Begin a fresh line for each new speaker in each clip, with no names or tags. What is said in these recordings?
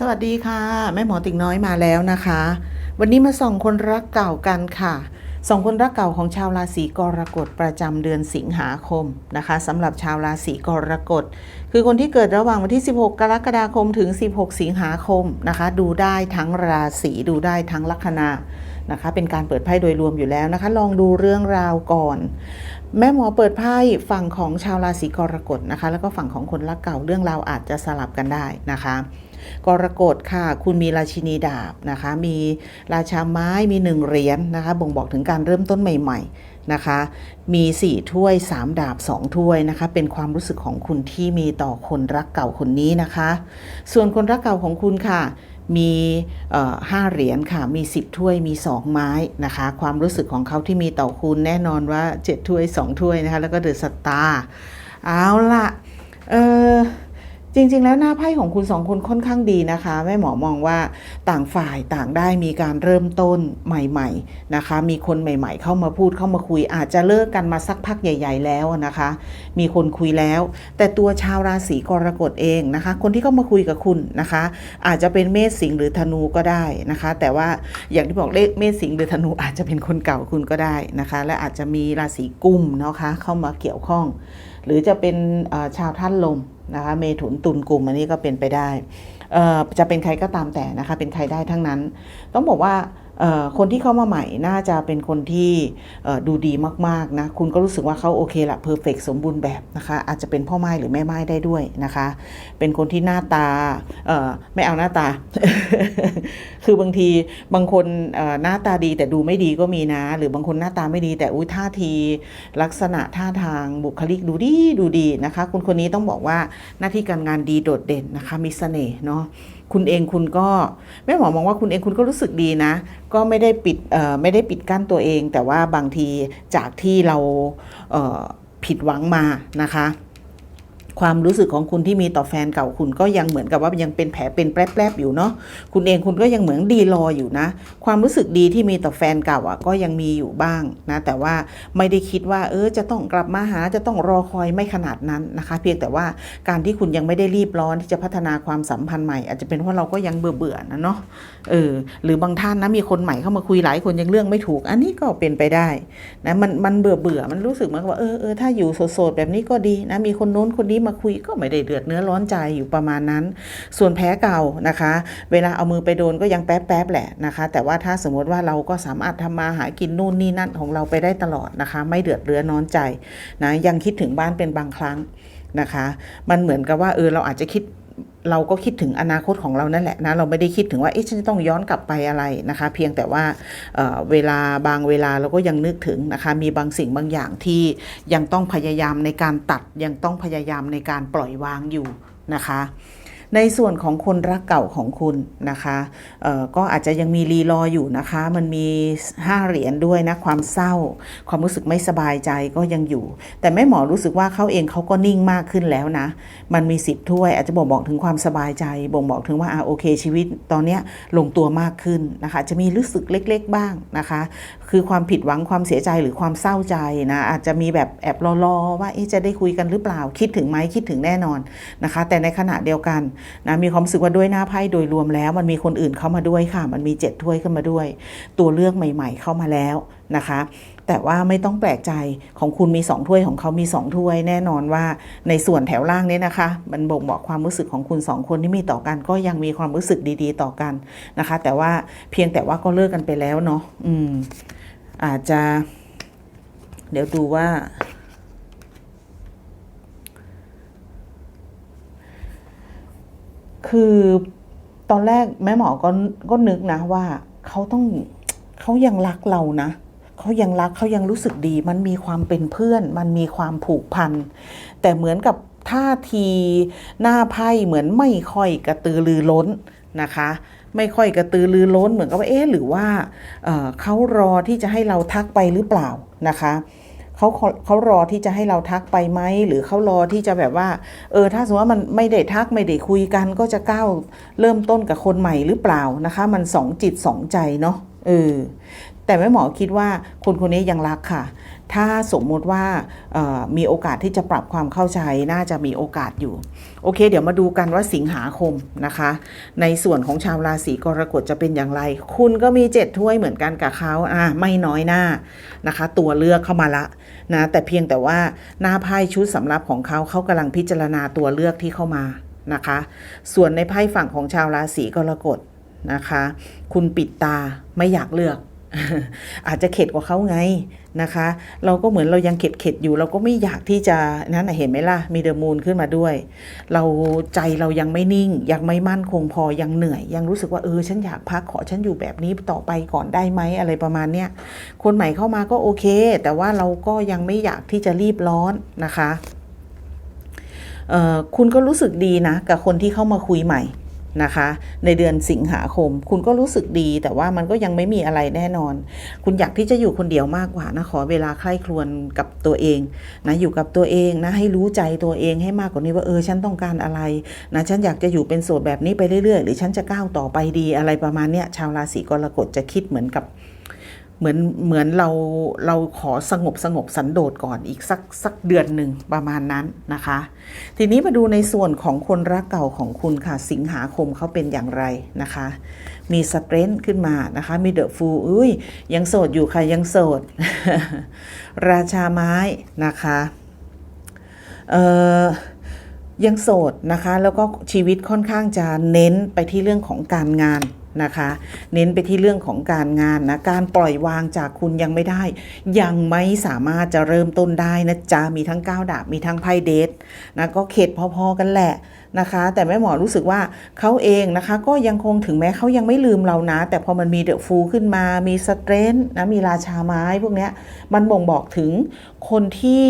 สวัสดีค่ะ แม่หมอติ่งน้อยมาแล้วนะคะ วันนี้มาส่องคนรักเก่ากันค่ะส่องคนรักเก่าของชาวราศีกรกฎประจำเดือนสิงหาคมนะคะสำหรับชาวราศีกรกฎคือคนที่เกิดระหว่างวันที่ 16 กรกฎาคมถึง 16 สิงหาคมนะคะ ดูได้ทั้งราศีดูได้ทั้งลัคนานะคะ เป็นการเปิดไพ่โดยรวมอยู่แล้วนะคะ ลองดูเรื่องราวก่อน แม่หมอเปิดไพ่ฝั่งของชาวราศีกรกฎนะคะ แล้วก็ฝั่งของคนรักเก่าเรื่องราวอาจจะสลับกันได้นะคะ กรกฎค่ะ คุณมีราชินีดาบนะคะ มีราชาไม้มีหนึ่งเหรียญนะคะ บ่งบอกถึงการเริ่มต้นใหม่ ๆนะคะ มีสี่ถ้วยสามดาบสองถ้วยนะคะ เป็นความรู้สึกของคุณที่มีต่อคนรักเก่าคนนี้นะคะ ส่วนคนรักเก่าของคุณค่ะมีห้าเหรียญค่ะ มี 10 ถ้วย มี 2 ไม้นะคะ ความรู้สึกของเขาที่มีต่อคุณแน่นอนว่า 7 ถ้วย 2 ถ้วยนะคะ แล้วก็เดอะสตาร์เอาละเออ จริง ๆ แล้วหน้าไพ่ของคุณสองคนค่อนข้างดีนะคะ แม่หมอมองว่าต่างฝ่ายต่างได้มีการเริ่มต้นใหม่ ๆนะคะ มีคนใหม่ ๆ เข้ามาพูดเข้ามาคุย อาจจะเลิกกันมาสักพักใหญ่ ๆ แล้วนะคะ มีคนคุยแล้ว แต่ตัวชาวราศีกรกฎเองนะคะ คนที่เข้ามาคุยกับคุณนะคะ อาจจะเป็นเมษสิงห์หรือธนูก็ได้นะคะ แต่ว่าอย่างที่บอกเลขเมษสิงห์หรือธนูอาจจะเป็นคนเก่าคุณก็ได้นะคะ และอาจจะมีราศีกุมนะคะเข้ามาเกี่ยวข้อง หรือจะเป็นชาวท่านลม นะคะเมถุนตุลกลุ่มอันนี้ก็เป็นไปได้เอ่อจะเป็นใครก็ตามแต่นะคะเป็นใครได้ทั้งนั้น ต้องบอกว่า คนที่เข้ามาใหม่น่าจะเป็นคนที่ดูดีมากๆนะคุณก็รู้สึกว่าเขาโอเคละเพอร์เฟกสมบูรณ์แบบนะคะอาจจะเป็นพ่อไม้หรือแม่ไม้ได้ด้วยนะคะ เป็นคนที่หน้าตาไม่เอาหน้าตา คือบางทีบางคนหน้าตาดีแต่ดูไม่ดีก็มีนะ หรือบางคนหน้าตาไม่ดีแต่อุ้ยท่าที ลักษณะท่าทางบุคลิกดูดีดูดีนะคะคุณคนนี้ต้องบอกว่าหน้าที่การงานดีโดดเด่นนะคะมีเสน่ห์เนาะ คุณเองคุณก็แม่หมอมองว่าคุณเองคุณก็รู้สึกดีนะ ก็ไม่ได้ปิดไม่ได้ปิดกั้นตัวเอง แต่ว่าบางทีจากที่เราเผิดหวังมานะคะ ความรู้สึกของคุณที่มีต่อแฟนเก่าคุณก็ยังเหมือนกับว่ายังเป็นแผลเป็นแป๊บๆอยู่เนาะคุณเองคุณก็ยังเหมือนดีรออยู่นะ ความรู้สึกดีที่มีต่อแฟนเก่าอะก็ยังมีอยู่บ้างนะแต่ว่าไม่ได้คิดว่า เออจะต้องกลับมาหาจะต้องรอคอยไม่ขนาดนั้นนะคะ เพียงแต่ว่าการที่คุณยังไม่ได้รีบร้อนที่จะพัฒนาความสัมพันธ์ใหม่ อาจจะเป็นเพราะเราก็ยังเบื่อเบื่อนะเนาะเออหรือบางท่านนะมีคนใหม่เข้ามาคุยหลายคนยังเรื่องไม่ถูก อันนี้ก็เป็นไปได้นะมันมันเบื่อเบื่อมันรู้สึกเหมือนว่าเออเออถ้าอยู่โสดๆแบบนี้ก็ดีนะมีคนโน้นคนนี้มาคุยก็ไม่ได้เดือดเนื้อร้อนใจอยู่ประมาณนั้น ส่วนแพ้เก่านะคะ เวลาเอามือไปโดนก็ยังแป๊บแป๊บแหละนะคะ แต่ว่าถ้าสมมติว่าเราก็สามารถทำมาหากินนู่นนี่นั่นของเราไปได้ตลอดนะคะ ไม่เดือดเรื้อน้อนใจนะยังคิดถึงบ้านเป็นบางครั้งนะคะ มันเหมือนกับว่าเออเราอาจจะคิด เราก็คิดถึงอนาคตของเรานั่นแหละนะเราไม่ได้คิดถึงว่าเอ๊ะฉันจะต้องย้อนกลับไปอะไรนะคะ เพียงแต่ว่าเเวลาบางเวลาเราก็ยังนึกถึงนะคะ มีบางสิ่งบางอย่างที่ยังต้องพยายามในการตัดยังต้องพยายามในการปล่อยวางอยู่นะคะ ในส่วนของคนรักเก่าของคุณนะคะก็อาจจะยังมีรีรออยู่นะคะ มันมี 5 เหรียญด้วยนะความเศร้า ความรู้สึกไม่สบายใจก็ยังอยู่ แต่แม่หมอรู้สึกว่าเขาเองเขาก็นิ่งมากขึ้นแล้วนะ มันมีสิบถ้วย อาจจะบอกบอกถึงความสบายใจ บ่งบอกถึงว่าอ่าโอเคชีวิตตอนนี้ลงตัวมากขึ้นนะคะจะมีรู้สึกเล็ก ๆ บ้างนะคะ คือความผิดหวังความเสียใจหรือความเศร้าใจนะอาจจะมีแบบแอบรอๆว่าจะได้คุยกันหรือเปล่าคิดถึงไหมคิดถึงแน่นอนนะคะ แต่ในขณะเดียวกันนะมีความรู้สึกว่าด้วยหน้าไพ่โดยรวมแล้ว มันมีคนอื่นเข้ามาด้วยค่ะ มันมีเจ็ดถ้วยขึ้นมาด้วย ตัวเลือกใหม่ ๆ เข้ามาแล้วนะคะ แต่ว่าไม่ต้องแปลกใจของคุณมี 2 ถ้วยของเขามี 2 ถ้วยแน่นอนว่าในส่วนแถวล่างนี้นะคะ มันบ่งบอกความรู้สึกของคุณ 2 คนที่มีต่อกันก็ยังมีความรู้สึกดีๆ ต่อกันนะคะ แต่ว่าเพียงแต่ว่าก็เลิกกันไปแล้วเนาะอืมอาจจะ เดี๋ยวดูว่า คือตอนแรกแม่หมอก็ก็นึกนะว่าเขาต้องเขายังรักเรานะเขายังรักเขายังรู้สึกดี มันมีความเป็นเพื่อน มันมีความผูกพัน แต่เหมือนกับท่าทีหน้าไพ่เหมือนไม่ค่อยกระตือรือร้นนะคะ ไม่ค่อยกระตือรือร้นเหมือนกับว่าเอ๊ะหรือว่าเเขารอที่จะให้เราทักไปหรือเปล่านะคะ เขาเขารอที่จะให้เราทักไปไหมหรือเขารอที่จะแบบว่า เออ ถ้าสมมติว่ามันไม่ได้ทักไม่ได้คุยกัน ก็จะก้าวเริ่มต้นกับคนใหม่หรือเปล่านะคะ มันสองจิตสองใจเนาะเออ แต่แม่หมอคิดว่าคนคนนี้ยังรักค่ะ ถ้าสมมติว่ามีโอกาสที่จะปรับความเข้าใจน่าจะมีโอกาสอยู่ โอเค เดี๋ยวมาดูกันว่าสิงหาคมนะคะ ในส่วนของชาวราศีกรกฎจะเป็นอย่างไร คุณก็มีเจ็ดถ้วยเหมือนกันกับเขาอะไม่น้อยหน้านะคะ ตัวเลือกเข้ามาละนะแต่เพียงแต่ว่าหน้าไพ่ชุดสำรับของเขาเขากำลังพิจารณาตัวเลือกที่เข้ามานะคะ ส่วนในไพ่ฝั่งของชาวราศีกรกฎนะคะ คุณปิดตาไม่อยากเลือก อาจจะเข็ดกว่าเขาไงนะคะ เราก็เหมือนเรายังเข็ดเข็ดๆอยู่ เราก็ไม่อยากที่จะนั้นเห็นไหมล่ะมีเดอะมูนขึ้นมาด้วย เราใจเรายังไม่นิ่ง ยังไม่มั่นคงพอยังเหนื่อย ยังรู้สึกว่าเออฉันอยากพักขอฉันอยู่แบบนี้ต่อไปก่อนได้ไหมอะไรประมาณเนี้ยคนใหม่เข้ามาก็โอเค แต่ว่าเราก็ยังไม่อยากที่จะรีบร้อนนะคะคุณก็รู้สึกดีนะกับคนที่เข้ามาคุยใหม่ นะคะ ในเดือนสิงหาคม คุณก็รู้สึกดีแต่ว่ามันก็ยังไม่มีอะไรแน่นอน คุณอยากที่จะอยู่คนเดียวมากกว่านะขอเวลาใคร่ครวญกับตัวเองนะอยู่กับตัวเองนะให้รู้ใจตัวเองให้มากกว่านี้ว่าเออฉันต้องการอะไรนะฉันอยากจะอยู่เป็นโสดแบบนี้ไปเรื่อยๆ หรือฉันจะก้าวต่อไปดีอะไรประมาณเนี้ยชาวราศีกรกฎจะคิดเหมือนกับ เหมือนเหมือนเราเราขอสงบสงบสันโดษก่อนอีกสักสักเดือนหนึ่งประมาณนั้นนะคะ ทีนี้มาดูในส่วนของคนรักเก่าของคุณค่ะ สิงหาคมเขาเป็นอย่างไรนะคะ มีสเปรนขึ้นมานะคะ มีเดอะฟูอุ้ยยังโสดอยู่ค่ะ ยังโสด ราชาไม้นะคะเอ่อยังโสดนะคะ แล้วก็ชีวิตค่อนข้างจะเน้นไปที่เรื่องของการงาน นะคะ เน้นไปที่เรื่องของการงานนะการปล่อยวางจากคุณยังไม่ได้ ยังไม่สามารถจะเริ่มต้นได้นะจ๊ะมีทั้งก้าวดาบมีทั้งไพ่เดทนะก็เข็ดพอๆกันแหละ นะคะ แต่แม่หมอรู้สึกว่าเขาเองนะคะ ก็ยังคงถึงแม้เขายังไม่ลืมเรานะ แต่พอมันมีเดอะฟูขึ้นมา มีสเตรนท์นะมีราชาไม้พวกนี้มันบ่งบอกถึงคนที่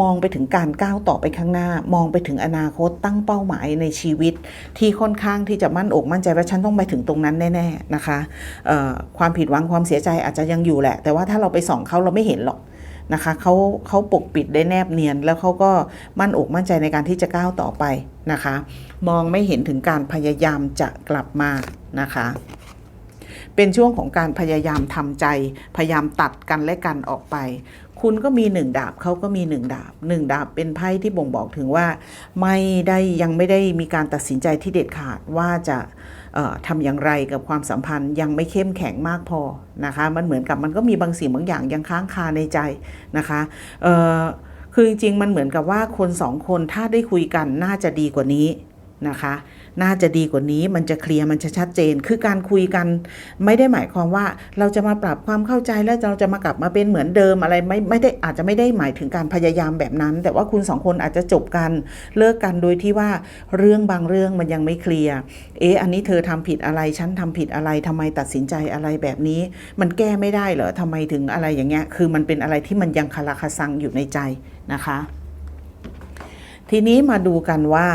มองไปถึงการก้าวต่อไปข้างหน้า มองไปถึงอนาคตตั้งเป้าหมายในชีวิต ที่ค่อนข้างที่จะมั่นอกมั่นใจว่าฉันต้องไปถึงตรงนั้นแน่ๆนะคะความผิดหวังความเสียใจอาจจะยังอยู่แหละ แต่ว่าถ้าเราไปส่องเขาเราไม่เห็นหรอก นะคะเขาเขาปกปิดได้แนบเนียน แล้วเขาก็มั่นอกมั่นใจในการที่จะก้าวต่อไปนะคะ มองไม่เห็นถึงการพยายามจะกลับมานะคะ เป็นช่วงของการพยายามทำใจ พยายามตัดกันและกันออกไป คุณก็มีหนึ่งดาบเขาก็มีหนึ่งดาบหนึ่งดาบเป็นไพ่ที่บ่งบอกถึงว่า ไม่ได้ยังไม่ได้มีการตัดสินใจที่เด็ดขาดว่าจะ ทำอย่างไรกับความสัมพันธ์ยังไม่เข้มแข็งมากพอนะคะมันเหมือนกับมันก็มีบางสิ่งบางอย่างยังค้างคาในใจนะคะคือจริงๆมันเหมือนกับว่าคนสองคนถ้าได้คุยกันน่าจะดีกว่านี้ นะคะ น่าจะดีกว่านี้มันจะเคลียร์มันจะชัดเจน คือการคุยกันไม่ได้หมายความว่าเราจะมาปรับความเข้าใจแล้วเราจะมากลับมาเป็นเหมือนเดิมอะไรไม่ไม่ได้อาจจะไม่ได้หมายถึงการพยายามแบบนั้น แต่ว่าคุณสองคนอาจจะจบกันเลิกกันโดยที่ว่าเรื่องบางเรื่องมันยังไม่เคลียร์เอ๊ะอันนี้เธอทำผิดอะไรฉันทำผิดอะไรทำไมตัดสินใจอะไรแบบนี้ มันแก้ไม่ได้เหรอทำไมถึงอะไรอย่างเงี้ยคือมันเป็นอะไรที่มันยังคาราคาซังอยู่ในใจนะคะ ทีนี้มาดูกันว่า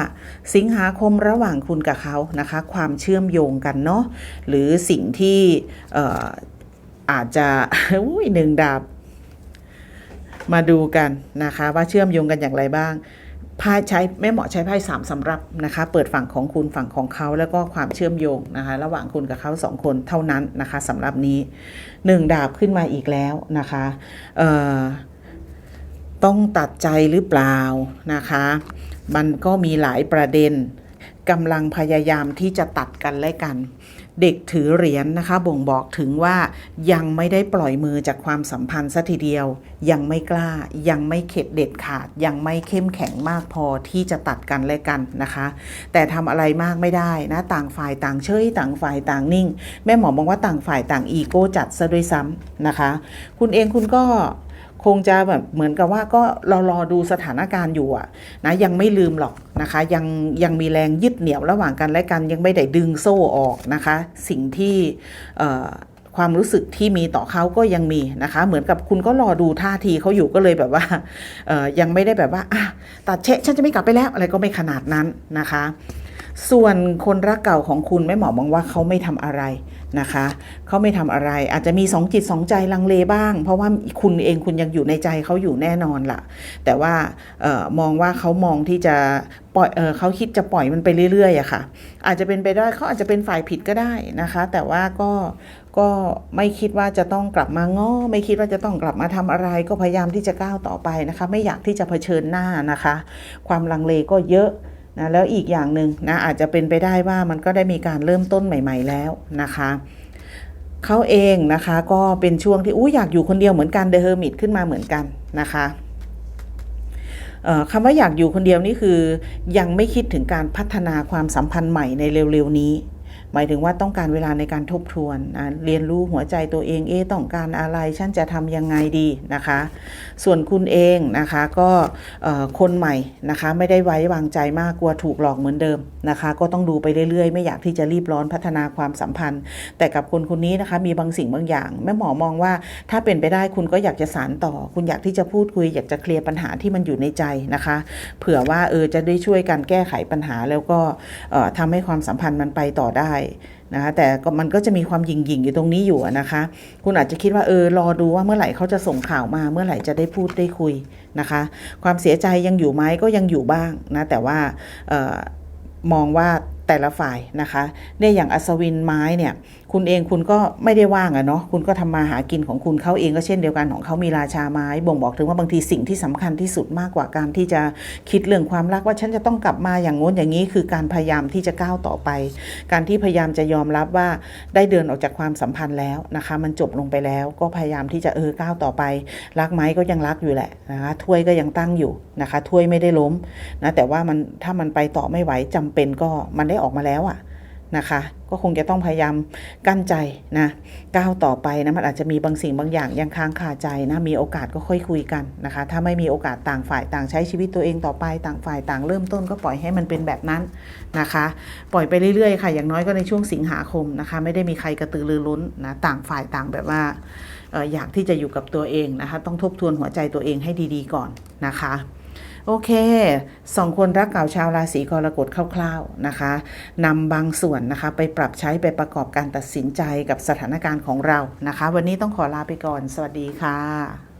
สิงหาคมระหว่างคุณกับเขานะคะ ความเชื่อมโยงกันเนาะหรือสิ่งที่อออาจจะอุ้ยหนึ่งดาบ มาดูกันนะคะ ว่าเชื่อมโยงกันอย่างไรบ้างไพ่ใช้แม่หมอใช้ไพ่สามสำรับนะคะ เปิดฝั่งของคุณฝั่งของเขาแล้วก็ความเชื่อมโยงนะคะ ระหว่างคุณกับเขาสองคนเท่านั้นนะคะสำหรับนี้หนึ่งดาบขึ้นมาอีกแล้วนะคะ เอ่อ ต้องตัดใจหรือเปล่านะคะ มันก็มีหลายประเด็นกำลังพยายามที่จะตัดกันและกัน เด็กถือเหรียญนะคะ บ่งบอกถึงว่ายังไม่ได้ปล่อยมือจากความสัมพันธ์สัทีเดียว ยังไม่กล้ายังไม่เข็ดเด็ดขาด ยังไม่เข้มแข็งมากพอที่จะตัดกันและกันนะคะ แต่ทำอะไรมากไม่ได้นะต่างฝ่ายต่างเฉยต่างฝ่ายต่างนิ่ง แม่หมอบอกว่าต่างฝ่ายต่างอีโก้จัดซะด้วยซ้ำนะคะ คุณเองคุณก็ คงจะแบบเหมือนกับว่าก็รอรอดูสถานการณ์อยู่อะนะยังไม่ลืมหรอกนะคะ ยังยังมีแรงยึดเหนี่ยวระหว่างกันและกันยังไม่ได้ดึงโซ่ออกนะคะ สิ่งที่ความรู้สึกที่มีต่อเขาก็ยังมีนะคะ เหมือนกับคุณก็รอดูท่าทีเขาอยู่ก็เลยแบบว่ายังไม่ได้แบบว่าตัดเชะฉันจะไม่กลับไปแล้วอะไรก็ไม่ขนาดนั้นนะคะ ส่วนคนรักเก่าของคุณแม่หมอมองว่าเขาไม่ทำอะไร นะคะเขาไม่ทำอะไร อาจจะมีสองจิตสองใจลังเลบ้าง เพราะว่าคุณเองคุณยังอยู่ในใจเขาอยู่แน่นอนล่ะ แต่ว่าออมองว่าเขามองที่จะปล่อยเออเขาคิดจะปล่อยมันไปเรื่อยๆอะค่ะ อาจจะเป็นไปได้เขาอาจจะเป็นฝ่ายผิดก็ได้นะคะ แต่ว่าก็ก็ไม่คิดว่าจะต้องกลับมาง้อไม่คิดว่าจะต้องกลับมาทำอะไร ก็พยายามที่จะก้าวต่อไปนะคะ ไม่อยากที่จะเผชิญหน้านะคะ ความลังเลก็เยอะ นะแล้วอีกอย่างหนึ่งนะอาจจะเป็นไปได้ว่ามันก็ได้มีการเริ่มต้นใหม่ ๆ แล้วนะคะเขาเองนะคะก็เป็นช่วงที่อู้อยากอยู่คนเดียวเหมือนกันเดอะเฮอร์มิตขึ้นมาเหมือนกันนะคะคำว่าอยากอยู่คนเดียวนี่คือ ยังไม่คิดถึงการพัฒนาความสัมพันธ์ใหม่ในเร็วๆนี้ หมายถึงว่าต้องการเวลาในการทบทวนนะเรียนรู้หัวใจตัวเองเอ๊ต้องการอะไรฉันจะทำยังไงดีนะคะ ส่วนคุณเองนะคะก็คนใหม่นะคะไม่ได้ไว้วางใจมากกลัวถูกหลอกเหมือนเดิมนะคะ ก็ต้องดูไปเรื่อยๆ ไม่อยากที่จะรีบร้อนพัฒนาความสัมพันธ์ แต่กับคนคนนี้นะคะมีบางสิ่งบางอย่างแม่หมอมองว่าถ้าเป็นไปได้คุณก็อยากจะสารต่อ คุณอยากที่จะพูดคุย อยากจะเคลียร์ปัญหาที่มันอยู่ในใจนะคะ เผื่อว่าเออจะได้ช่วยกันแก้ไขปัญหาแล้วก็เอ่อทำให้ความสัมพันธ์มันไปต่อได้นะคะแต่ก็มันก็จะมีความหยิ่งหยิ่งอยู่ตรงนี้อยู่นะคะ คุณอาจจะคิดว่าเออรอดูว่าเมื่อไหร่เขาจะส่งข่าวมาเมื่อไหร่จะได้พูดได้คุยนะคะ ความเสียใจยังอยู่ไหมก็ยังอยู่บ้างนะแต่ว่าออมองว่า แต่ละฝ่ายนะคะเนี่ยอย่างอัศวินไม้เนี่ย คุณเองคุณก็ไม่ได้ว่างอะเนาะคุณก็ทำมาหากินของคุณเขาเองก็เช่นเดียวกันของเขามีราชาไม้ บ่งบอกถึงว่าบางทีสิ่งที่สำคัญที่สุดมากกว่าการที่จะคิดเรื่องความรักว่าฉันจะต้องกลับมาอย่างง้นอย่างนี้คือการพยายามที่จะก้าวต่อไป การที่พยายามจะยอมรับว่าได้เดินออกจากความสัมพันธ์แล้วนะคะ มันจบลงไปแล้วก็พยายามที่จะเออก้าวต่อไป รักไหมก็ยังรักอยู่แหละนะคะถ้วยก็ยังตั้งอยู่นะคะถ้วยไม่ได้ล้มนะแต่ว่ามันถ้ามันไปต่อไม่ไหวจำเป็นก็มันได้ออกมาแล้วอะนะคะ ก็คงจะต้องพยายามกั้นใจนะก้าวต่อไปนะมันอาจจะมีบางสิ่งบางอย่างยังค้างคาใจนะมีโอกาสก็ค่อยคุยกันนะคะ ถ้าไม่มีโอกาสต่างฝ่ายต่างใช้ชีวิตตัวเองต่อไปต่างฝ่ายต่างเริ่มต้นก็ปล่อยให้มันเป็นแบบนั้นนะคะ ปล่อยไปเรื่อยๆค่ะ อย่างน้อยก็ในช่วงสิงหาคมนะคะ ไม่ได้มีใครกระตือรือร้นนะต่างฝ่ายต่างแบบว่าอยากที่จะอยู่กับตัวเองนะคะ ต้องทบทวนหัวใจตัวเองให้ดี ๆ ก่อนนะคะ โอเคสองคนรักเก่าชาวราศีกรกฎคร่าวๆนะคะนำบางส่วนนะคะไปปรับใช้ไปประกอบการตัดสินใจกับสถานการณ์ของเรานะคะ วันนี้ต้องขอลาไปก่อน สวัสดีค่ะ